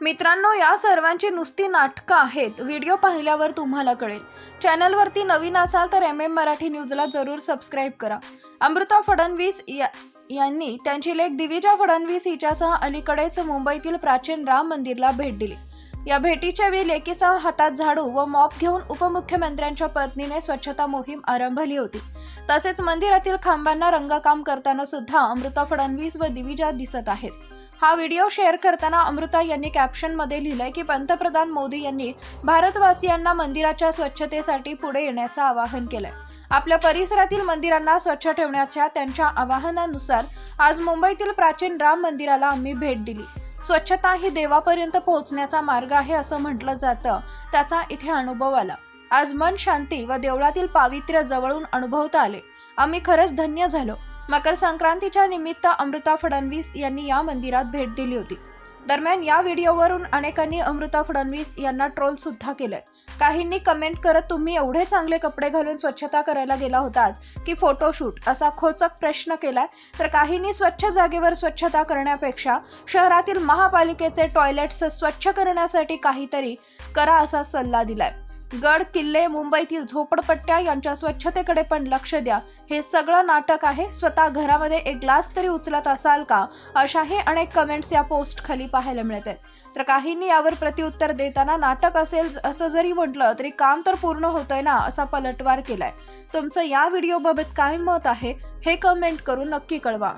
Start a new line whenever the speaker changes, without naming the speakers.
मित्रांनो या सर्वांची नुसती नाटकं आहेत. व्हिडिओ पाहिल्यावर तुम्हाला कळेल. चॅनलवरती नवीन असाल तर एम एम मराठी न्यूजला जरूर सबस्क्राईब करा. अमृता फडणवीस या यांनी त्यांची लेख दिविजा फडणवीस हिच्यासह अलीकडेच मुंबईतील प्राचीन राम मंदिरला भेट दिली. या भेटीच्या वेळी लेकीसह हातात झाडू व मॉप घेऊन उपमुख्यमंत्र्यांच्या पत्नीने स्वच्छता मोहीम आरंभली होती. तसेच मंदिरातील खांबांना रंगकाम करताना सुद्धा अमृता फडणवीस व दिविजा दिसत आहेत. हा व्हिडिओ शेअर करताना अमृता यांनी कॅप्शनमध्ये लिहिलंय की पंतप्रधान मोदी यांनी भारतवासियांना मंदिराच्या स्वच्छतेसाठी पुढे येण्याचं आवाहन केलंय. आपल्या परिसरातील मंदिरांना स्वच्छ ठेवण्याच्या त्यांच्या आवाहनानुसार आज मुंबईतील प्राचीन राम मंदिराला आम्ही भेट दिली. स्वच्छता ही देवापर्यंत पोहोचण्याचा मार्ग आहे असं म्हटलं जातं. त्याचा इथे अनुभव आला. आज मन शांती व देवळातील पावित्र्य जवळून अनुभवता आले. आम्ही खरंच धन्य झालो. मकर संक्रांतीच्या निमित्त अमृता फडणवीस यांनी या मंदिरात भेट दिली होती. दरम्यान या व्हिडिओवरून अनेकांनी अमृता फडणवीस यांना ट्रोल सुद्धा केलंय. काहींनी कमेंट करत तुम्ही एवढे चांगले कपडे घालून स्वच्छता करायला गेला होतात की फोटोशूट असा खोचक प्रश्न केलाय. तर काहींनी स्वच्छ जागेवर स्वच्छता करण्यापेक्षा शहरातील महापालिकेचे टॉयलेट्स स्वच्छ करण्यासाठी काहीतरी करा असा सल्ला दिलाय. गड किल्ले मुंबईतील झोपडपट्ट्या यांच्या स्वच्छतेकडे पण लक्ष द्या. हे सगळं नाटक आहे. स्वतः घरामध्ये एक ग्लास तरी उचलत असाल का? अशाही अनेक कमेंट्स या पोस्ट खाली पाहायला मिळत. आहेत तर काहींनी यावर प्रतिउत्तर देताना नाटक असेल असं जरी म्हटलं तरी काम तर पूर्ण होतंय ना असा पलटवार केलाय. तुमचं या व्हिडिओबाबत काय मत आहे हे कमेंट करून नक्की कळवा.